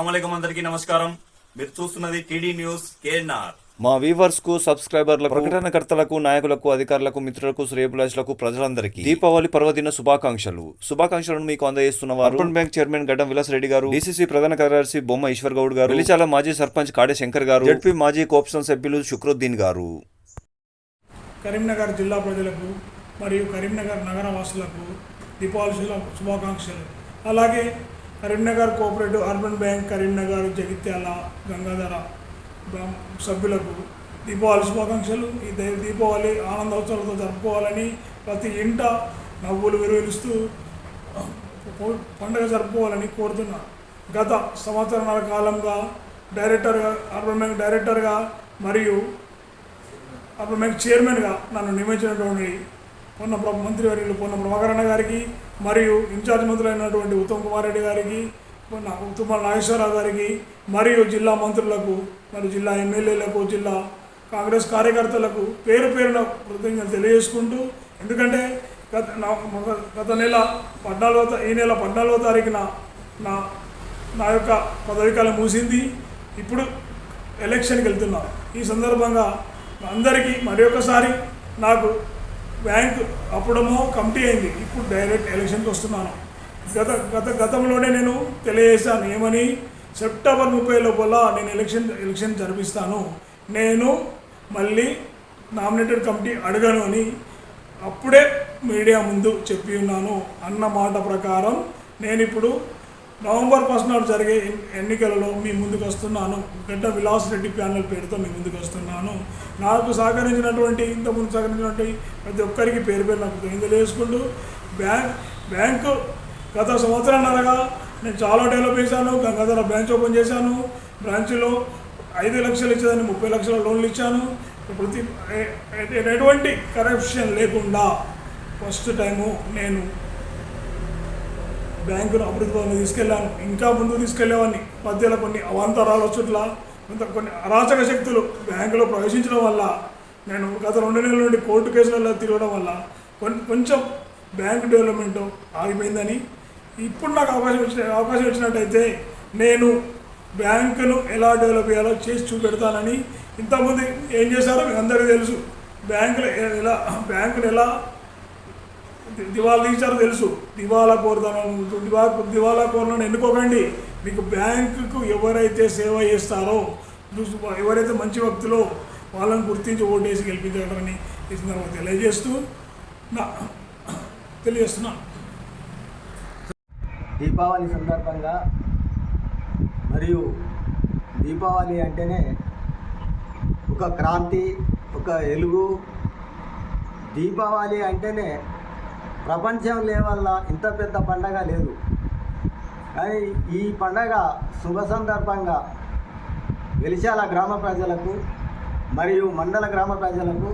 అస్సలం అందరికీ నమస్కారం. మీరు చూస్తున్నది టీడీ న్యూస్ కేఎన్ఆర్. మా వీవర్స్కు సబ్స్క్రైబర్లకు ప్రకటనకర్తలకు నాయకులకు అధికారులకు మిత్రులకు శ్రేయభిలాషులకు ప్రజలందరికీ దీపావళి పర్వదిన శుభాకాంక్షలు. శుభాకాంక్షలను మీకు అందజేస్తున్న వారు అర్బన్ బ్యాంక్ చైర్మన్ గడ్డం విలాస్ రెడ్డి గారు డిసిసి ప్రధాన కార్యదర్శి బొమ్మ ఈశ్వర్ గౌడ్ గారు వెలిచాల మాజీ సర్పంచ్ కాడే శంకర్ గారు జడ్పీ మాజీ కోప్షన్ సభ్యులు శుక్రుద్దీన్ గారు. కరీంనగర్ జిల్లా ప్రజలకు మరియు కరీంనగర్ నగర వాసులకు దీపావళి శుభ- శుభాకాంక్షలు. అలాగే Karimnagar cooperative urban bank Karimnagar Jagtial Gangadhara సభ్యులకు దీపావళి శుభాకాంక్షలు. ఈ దీపావళి ఆనందోత్సవాలతో జరుపుకోవాలని ప్రతి ఇంట నవ్వులు విరువిలుస్తూ పండుగ జరుపుకోవాలని కోరుతున్నాను గత సంవత్సరాల కాలంగా డైరెక్టర్గా అర్బన్ బ్యాంక్ డైరెక్టర్గా మరియు అర్బన్ బ్యాంక్ చైర్మన్గా నన్ను నియమించినటువంటి పొన్న మంత్రి మంత్రివర్యులు పొన్న ప్రభాకరణ గారికి మరియు ఇన్ఛార్జ్ మంత్రులైనటువంటి ఉత్తమ్ కుమార్ రెడ్డి గారికి పొన్న తుమ్మల నాగేశ్వరరావు గారికి మరియు జిల్లా మంత్రులకు మరియు జిల్లా ఎమ్మెల్యేలకు జిల్లా కాంగ్రెస్ కార్యకర్తలకు పేరు పేరున కృతజ్ఞతలు తెలియజేసుకుంటూ ఎందుకంటే గత నా గత నెల పద్నాలుగో ఈ నెల పద్నాలుగో తారీఖున నా నా యొక్క పదవికాలం ముగిసింది. ఇప్పుడు ఎలక్షన్కి వెళ్తున్నా. ఈ సందర్భంగా అందరికీ మరి నాకు బ్యాంక్ అప్పుడమో కమిటీ అయింది. ఇప్పుడు డైరెక్ట్ ఎలక్షన్కి వస్తున్నాను. గత గత గతంలోనే నేను తెలియజేశాను. ఏమని? సెప్టెంబర్ ముప్పై లోపల నేను ఎలక్షన్ ఎలక్షన్ జరిపిస్తాను. నేను మళ్ళీ నామినేటెడ్ కమిటీ అడగను అని అప్పుడే మీడియా ముందు చెప్పి ఉన్నాను. అన్న మాట ప్రకారం నేను ఇప్పుడు నవంబర్ ఫస్ట్ నాడు జరిగే ఎన్నికలలో మీ ముందుకు వస్తున్నాను గడ్డ విలాస్ రెడ్డి ప్యానల్ పేరుతో మీ ముందుకు వస్తున్నాను నాకు సహకరించినటువంటి ఇంతకుముందు సహకరించినటువంటి ప్రతి ఒక్కరికి పేరు పేరు నాకు తెలియజేసుకుంటూ బ్యాంక్ బ్యాంకు గత సంవత్సరాన్నరగా నేను చాలా డెవలప్ చేశాను. గంగాధర బ్రాంచ్ ఓపెన్ చేశాను. బ్రాంచ్లో ఐదు లక్షలు ఇచ్చేదాన్ని ముప్పై లక్షల లోన్లు ఇచ్చాను. ప్రతి ఎటువంటి కరప్షన్ లేకుండా ఫస్ట్ టైము నేను బ్యాంకును అభివృద్ధి పథంలో తీసుకెళ్ళాను. ఇంకా ముందు తీసుకెళ్ళేవాడిని మధ్యలో కొన్ని అవాంతరాలు చుట్ల కొంత కొన్ని అరాచక శక్తులు బ్యాంకులో ప్రవేశించడం వల్ల నేను గత రెండు నెలల నుండి కోర్టు కేసులలో తిరగడం వల్ల కొంచెం బ్యాంక్ డెవలప్మెంట్ ఆగిపోయిందని ఇప్పుడు నాకు అవకాశం ఇచ్చిన అవకాశం ఇచ్చినట్టయితే నేను బ్యాంకును ఎలా డెవలప్ చేయాలో చేసి చూపెడతానని ఇంతకుముందు ఏం చేశారో మీకు అందరికీ తెలుసు. బ్యాంకులు ఎలా బ్యాంకులు ఎలా దివాలా తీశారు తెలుసు. దివాలా కోరుతాను దివా దివాలా కోరను ఎన్నుకోకండి. మీకు బ్యాంకుకు ఎవరైతే సేవ చేస్తారో ఎవరైతే మంచి వ్యక్తులో వాళ్ళని గుర్తించి ఓటేసి గెలిపించగలరని ఈ సందర్భంగా తెలియజేస్తూ నా తెలియజేస్తున్నాను దీపావళి సందర్భంగా మరియు దీపావళి అంటేనే ఒక క్రాంతి ఒక ఎలుగు. దీపావళి అంటేనే ప్రపంచం లేవల్ల ఇంత పెద్ద పండగ లేదు. కానీ ఈ పండగ శుభ సందర్భంగా వెలిశాల గ్రామ ప్రజలకు మరియు మండల గ్రామ ప్రజలకు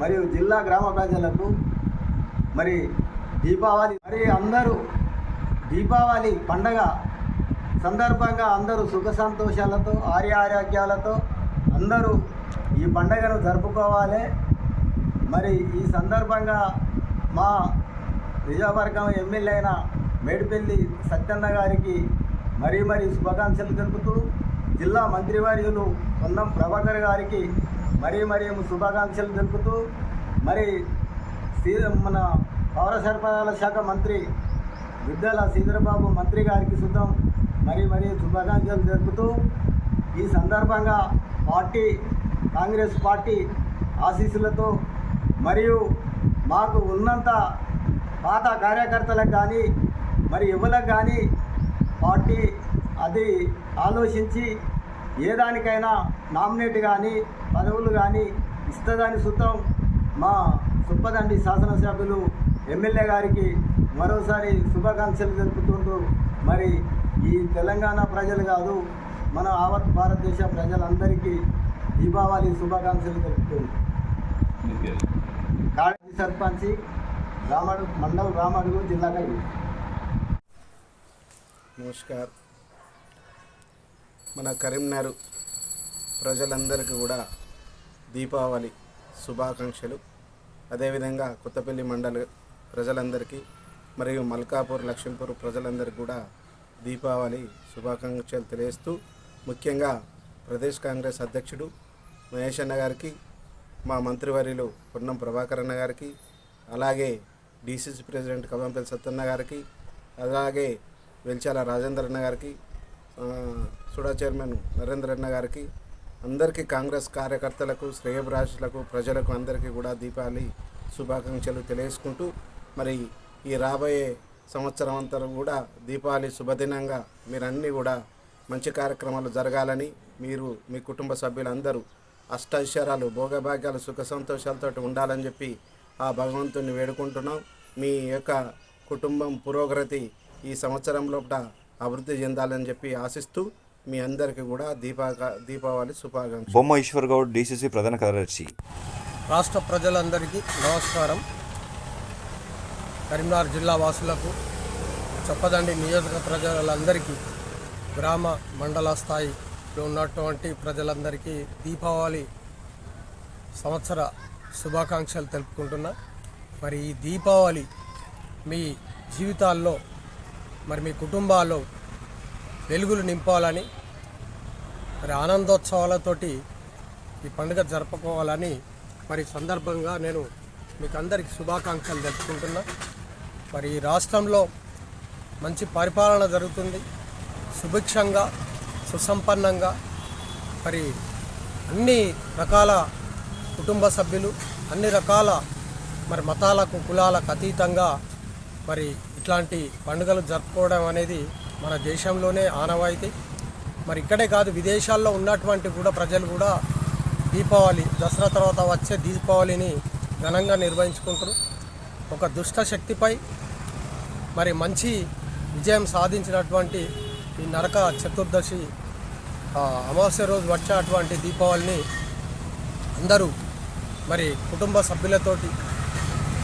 మరియు జిల్లా గ్రామ ప్రజలకు మరి దీపావళి మరి అందరూ దీపావళి పండగ సందర్భంగా అందరూ సుఖ సంతోషాలతో ఆర్య ఆరోగ్యాలతో అందరూ ఈ పండగను జరుపుకోవాలి. మరి ఈ సందర్భంగా మా నియోజకవర్గం ఎమ్మెల్యే అయిన మేడిపల్లి సత్యన్న గారికి మరీ మరీ శుభాకాంక్షలు తెలుపుతూ జిల్లా మంత్రివర్యులు పొన్నం ప్రభాకర్ గారికి మరీ మరీ శుభాకాంక్షలు తెలుపుతూ మరి శ్రీ మన పౌర సరఫరాల శాఖ మంత్రి విద్యల శ్రీధరబాబు మంత్రి గారికి సుతం మరి మరీ శుభాకాంక్షలు తెలుపుతూ ఈ సందర్భంగా పార్టీ కాంగ్రెస్ పార్టీ ఆశీస్సులతో మరియు మాకు ఉన్నంత పాత కార్యకర్తలకు కానీ మరి యువలకు కానీ పార్టీ అది ఆలోచించి ఏ దానికైనా నామినేట్ కానీ పదవులు కానీ ఇస్తుందని సుతం మా సుప్పదండి శాసనసభ్యులు ఎమ్మెల్యే గారికి మరోసారి శుభాకాంక్షలు తెలుపుతుంటూ మరి ఈ తెలంగాణ ప్రజలు కాదు మన ఆవత్ భారతదేశ ప్రజలందరికీ దీపావళి శుభాకాంక్షలు తెలుపుతుంది. కాళీ సర్పంచి రామడు మండల్ రామడుగు జిల్లా కవి నమస్కార్. మన కరీంనగర్ ప్రజలందరికీ కూడా దీపావళి శుభాకాంక్షలు. అదేవిధంగా కొత్తపల్లి మండల ప్రజలందరికీ మరియు మల్కాపూర్ లక్ష్మీపూర్ ప్రజలందరికీ కూడా దీపావళి శుభాకాంక్షలు తెలియజేస్తూ ముఖ్యంగా ప్రదేశ్ కాంగ్రెస్ అధ్యక్షుడు మహేష్ అన్న గారికి మా మంత్రివర్యులు పొన్నం ప్రభాకర్ అన్న గారికి అలాగే డిసిసి ప్రెసిడెంట్ కవంపల్లి సత్తన్న గారికి అలాగే వెల్చాల రాజేంద్రన్న గారికి సుడా చైర్మన్ నరేంద్ర అన్న గారికి అందరికీ కాంగ్రెస్ కార్యకర్తలకు శ్రేయభిలాషులకు ప్రజలకు అందరికీ కూడా దీపావళి శుభాకాంక్షలు తెలియజేసుకుంటూ మరి ఈ రాబోయే సంవత్సరం అంతా కూడా దీపావళి శుభదినంగా మీరన్నీ కూడా మంచి కార్యక్రమాలు జరగాలని మీరు మీ కుటుంబ సభ్యులందరూ అష్టైశ్వరాలు భోగభాగ్యాలు సుఖ సంతోషాలతో ఉండాలని చెప్పి ఆ భగవంతుని వేడుకుంటున్నాం. మీ యొక్క కుటుంబం పురోగతి ఈ సంవత్సరం లోపల అభివృద్ధి చెందాలని చెప్పి ఆశిస్తూ మీ అందరికీ కూడా దీపా దీపావళి శుభాకాంక్షలు. బొమ్మ ఈశ్వర్ గౌడ్ డిసిసి ప్రధాన కార్యదర్శి. రాష్ట్ర ప్రజలందరికీ నమస్కారం. కరీంనగర్ జిల్లా వాసులకు చొప్పదండి నియోజక ప్రజలందరికీ గ్రామ మండల స్థాయిలో ఉన్నటువంటి ప్రజలందరికీ దీపావళి సంవత్సర శుభాకాంక్షలు తెలుపుకుంటున్నా. మరి ఈ దీపావళి మీ జీవితాల్లో మరి మీ కుటుంబాల్లో వెలుగులు నింపాలని మరి ఆనందోత్సవాలతోటి ఈ పండుగ జరుపుకోవాలని మరి సందర్భంగా నేను మీకు అందరికి శుభాకాంక్షలు తెలుపుకుంటున్నా. మరి ఈ రాష్ట్రంలో మంచి పరిపాలన జరుగుతుంది. సుభిక్షంగా సుసంపన్నంగా మరి అన్ని రకాల కుటుంబ సభ్యులు అన్ని రకాల మరి మతాలకు కులాలకు అతీతంగా మరి ఇట్లాంటి పండుగలు జరుపుకోవడం అనేది మన దేశంలోనే ఆనవాయితీ. మరి ఇక్కడే కాదు విదేశాల్లో ఉన్నటువంటి కూడా ప్రజలు కూడా దీపావళి దసరా తర్వాత వచ్చే దీపావళిని ఘనంగా నిర్వహించుకుంటారు ఒక దుష్ట శక్తిపై మరి మంచి విజయం సాధించినటువంటి ఈ నరక చతుర్దశి అమావాస్య రోజు వచ్చేటువంటి దీపావళిని అందరూ మరి కుటుంబ సభ్యులతోటి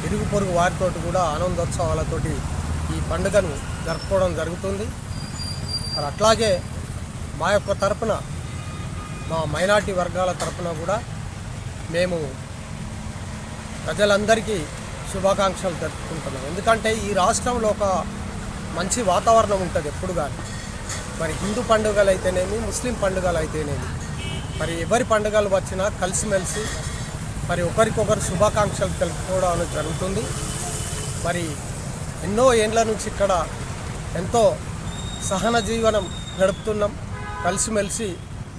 ఇరుగు పొరుగు వారితోటి కూడా ఆనందోత్సవాలతోటి ఈ పండుగను జరుపుకోవడం జరుగుతుంది. మరి అట్లాగే మా యొక్క తరపున మా మైనార్టీ వర్గాల తరపున కూడా మేము ప్రజలందరికీ శుభాకాంక్షలు జరుపుకుంటున్నాం ఎందుకంటే ఈ రాష్ట్రంలో ఒక మంచి వాతావరణం ఉంటుంది ఎప్పుడు కానీ మరి హిందూ పండుగలు అయితేనేమి ముస్లిం పండుగలు అయితేనేమి మరి ఎవరి పండుగలు వచ్చినా కలిసిమెలిసి మరి ఒకరికొకరు శుభాకాంక్షలు తెలుపుకోవడం జరుగుతుంది. మరి ఎన్నో ఏండ్ల నుంచి ఇక్కడ ఎంతో సహన జీవనం గడుపుతున్నాం. కలిసిమెలిసి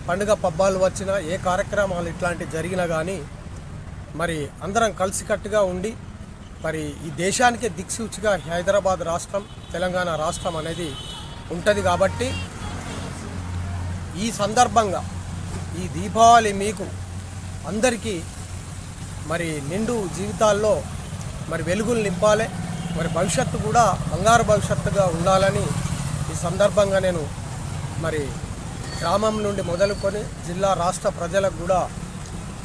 పండుగ పబ్బాలు వచ్చినా ఏ కార్యక్రమాలు ఇట్లాంటివి జరిగినా కానీ మరి అందరం కలిసికట్టుగా ఉండి మరి ఈ దేశానికే దిక్సూచిగా హైదరాబాద్ రాష్ట్రం తెలంగాణ రాష్ట్రం అనేది ఉంటుంది కాబట్టి ఈ సందర్భంగా ఈ దీపావళి మీకు అందరికీ మరి నిండు జీవితాల్లో మరి వెలుగులు నింపాలి. మరి భవిష్యత్తు కూడా బంగారు భవిష్యత్తుగా ఉండాలని ఈ సందర్భంగా నేను మరి గ్రామం నుండి మొదలుకొని జిల్లా రాష్ట్ర ప్రజలకు కూడా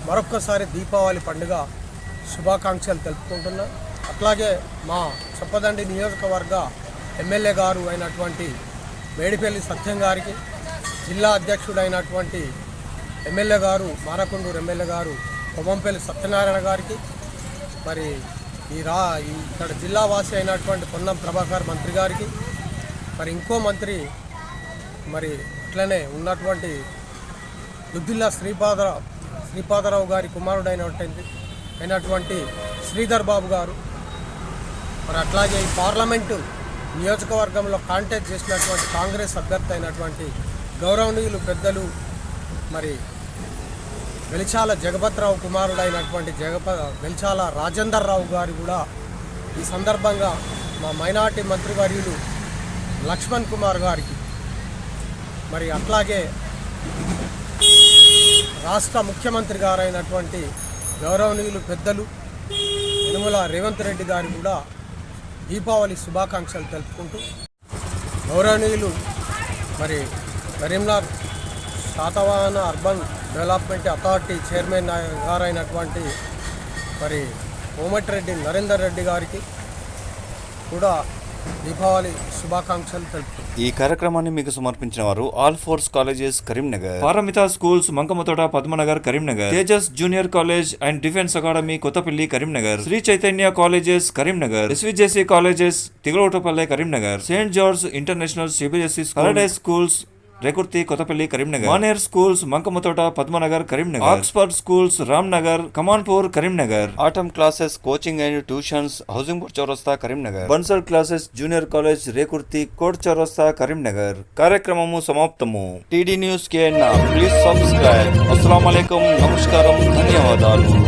మరొక్కసారి దీపావళి పండుగ శుభాకాంక్షలు తెలుపుకుంటున్నా. అట్లాగే మా చొప్పదండి నియోజకవర్గ ఎమ్మెల్యే గారు అయినటువంటి వేడిపల్లి సత్యం గారికి జిల్లా అధ్యక్షుడైనటువంటి ఎమ్మెల్యే గారు మానకొండూరు ఎమ్మెల్యే గారు కొమ్మంపల్లి సత్యనారాయణ గారికి మరి ఈ రా ఇక్కడ జిల్లావాసి అయినటువంటి పొన్నం ప్రభాకర్ మంత్రి గారికి మరి ఇంకో మంత్రి మరి అట్లనే ఉన్నటువంటి దుద్దిల్లా శ్రీపాదరా శ్రీపాదరావు గారి కుమారుడైనటువంటి అయినటువంటి శ్రీధర్ బాబు గారు మరి అట్లాగే ఈ పార్లమెంటు నియోజకవర్గంలో కాంటాక్ట్ చేసినటువంటి కాంగ్రెస్ అభ్యర్థి అయినటువంటి గౌరవనీయులు పెద్దలు మరి వెలిచాల జగపతిరావు కుమారుడైనటువంటి జగప వెలిచాల రాజేందర్ రావు గారు కూడా ఈ సందర్భంగా మా మైనార్టీ మంత్రివర్యులు లక్ష్మణ్ కుమార్ గారికి మరి అట్లాగే రాష్ట్ర ముఖ్యమంత్రి గారైనటువంటి గౌరవనీయులు పెద్దలు యనమల రేవంత్ రెడ్డి గారు కూడా దీపావళి శుభాకాంక్షలు తెలుపుకుంటూ గౌరవనీయులు మరి Karimnagar Satavahana urban development authority chairman గారైనటువంటి మరి కోమటిరెడ్డి నరేందర్ రెడ్డి గారికి కూడా దీపావళి శుభాకాంక్షలు తెలుపుతున్నాను ఈ కార్యక్రమాన్ని మీకు సమర్పించిన వారు Alphores colleges Karimnagar. Paramita schools Mankammathota Padmanagar Karimnagar. Tejas junior college and defence academy Kothapalli Karimnagar. Sri Chaitanya colleges Karimnagar. SVJC colleges Tigalotapalle Karimnagar. Saint George international CBSE schools Rekurthi Kothapalli Karimnagar Maner schools Mankammathota Padmanagar Karimnagar Oxford schools Ram Nagar Kamanpur Karimnagar atom classes coaching and tuitions housing board Chowrasta Karimnagar Bansal classes junior college Rekurthi court Chowrasta Karimnagar కార్యక్రమము సమాప్తము TD news K please subscribe అస్సలం నమస్కారం ధన్యవాదాలు